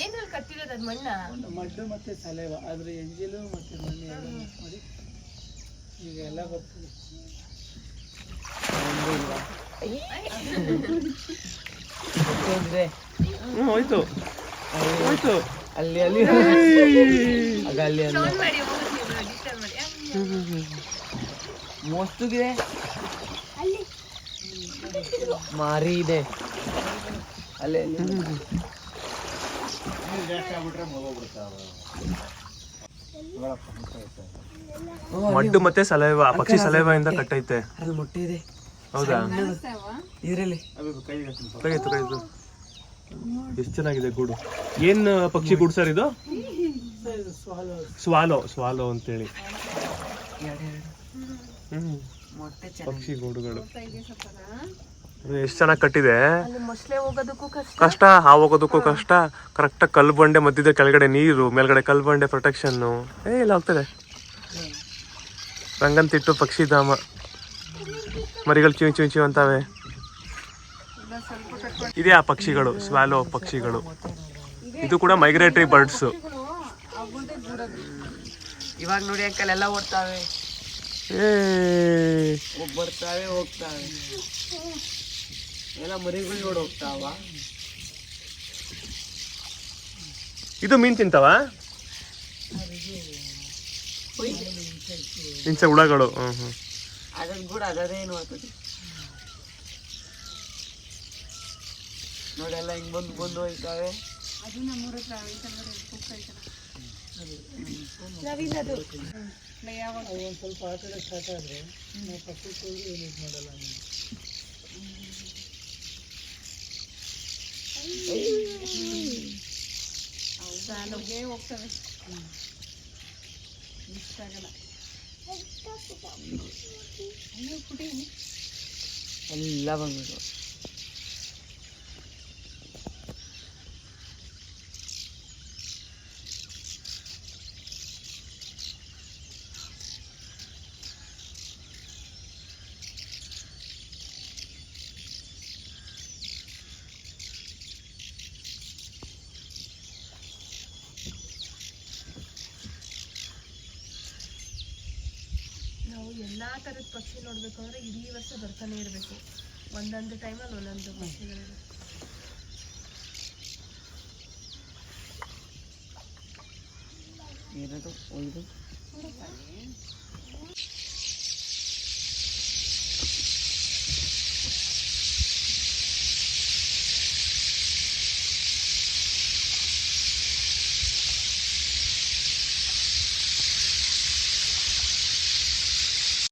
ಏನ್ರಲ್ಲಿ ಕಟ್ಟಿರೋದು ಅದ್ ಮಣ್ಣ? ಮಡ್ಡು ಮತ್ತೆ ಸಲೇವ ಅದ್ರ ಎಂಜಿಲು ಮತ್ತೆ ಮಣ್ಣು ಎಲ್ಲ mix ಮಾಡಿ, ಈಗ ಎಲ್ಲ ಬರ್ತದೆ ಹ್ಮ್ ಹೋಯ್ತು ಹೋಯ್ತು ಅಲ್ಲಿ ಅಲ್ಲಿ ಆಗ ಅಲ್ಲಿ ಅಲ್ಲಿ ಮೋಸ್ತುಗಿದೆ ಮಾರಿ ಇದೆ ಅಲ್ಲೇ ಅಲ್ಲಿ ಮಡ್ಡು ಮತ್ತೆ ಸಲೈವ ಪಕ್ಷಿ ಸಲೈವ ಇಂದ ಕಟ್ಟೈತೆ ಅಲ್ಲಿ ಮೊಟ್ಟೆ ಇದೆ ಹೌದಾ? ಇದ್ರಲ್ಲಿ? ಎಷ್ಟು ಚೆನ್ನಾಗಿದೆ ಗೂಡು. ಏನ್ ಪಕ್ಷಿ ಗೂಡು ಸರ್ ಇದು? ಸ್ವಾಲೋ. ಸ್ವಾಲೋ ಅಂತೇಳಿ. ಪಕ್ಷಿ ಗೂಡುಗಳು. ಎಷ್ಟು ಚೆನ್ನಾಗಿ ಕಟ್ಟಿದೆ. ಅಲ್ಲಿ ಮೊಸಳೆ ಹೋಗೋದಕ್ಕೂ ಕಷ್ಟ. ಕಷ್ಟ ಹಾವು ಹೋಗೋದಕ್ಕೂ ಕಷ್ಟ. ಕರೆಕ್ಟ್ ಕಲ್ಲು ಬಂಡೆ ಮಧ್ಯದ ಕೆಳಗಡೆ ನೀರು ಮೇಲ್ಗಡೆ ಕಲ್ಲು ಬಂಡೆ ಪ್ರೊಟೆಕ್ಷನ್ ಏ ಇಲ್ಲ ಹೋಗ್ತದೆ ರಂಗಂತಿಟ್ಟು ಪಕ್ಷಿಧಾಮ ಮರಿಗಳು ಚಿವಿ ಚಿವಿ ಚಿವಿ ಅಂತಾವೆ. ಇದೇ ಆ ಪಕ್ಷಿಗಳು ಸ್ವಾಲೋ ಪಕ್ಷಿಗಳು. ಇದು ಕೂಡ ಮೈಗ್ರೇಟರಿ ಬರ್ಡ್ಸ್ ಇವಾಗ ನೋಡಿ ಅಂಕಲ್ ಎಲ್ಲ ಓಡ್ತಾವೆ. ಬರ್ತಾವೆ ಹೋಗ್ತಾವೆ. ಎಲ್ಲ ಮರಿಗಳು ನೋಡಿ ಹೋಗ್ತಾವ. ಇದು ಮೀನ್ ತಿಂತಾವ? ಹಿಂಸೆ ಹುಳಗಳು ಹ್ಞೂ ಹ್ಮ್. ಅದ್ರ ಕೂಡ ಅದೇನು ಆಗ್ತದೆ ನೋಡೆಲ್ಲ ಹಿಂಗೆ ಬಂದು ಬಂದು ಹೋಗ್ತಾವೆ ಒಂದು ಸ್ವಲ್ಪ ಆ ಕಡೆ ಸ್ಟಾರ್ಟ್ ಆದರೆ ನಾವು ಪಕ್ಕಕ್ಕೆ ಹೋಗಿ ಏನು ಇದು ಇಷ್ಟ ನೀವು ಎಲ್ಲ ಬಂದ್ಬಿಟ್ಟು ನಾವು ಎಲ್ಲಾ ತರದ ಪಕ್ಷಿ ನೋಡ್ಬೇಕು ಅಂದ್ರೆ ಇಡೀ ವರ್ಷ ಬರ್ತಾನೆ ಇರ್ಬೇಕು. ಒಂದೊಂದು ಟೈಮಲ್ಲಿ ಒಂದೊಂದು ಪಕ್ಷಿಗಳಿವೆ. ಒಯ್ದು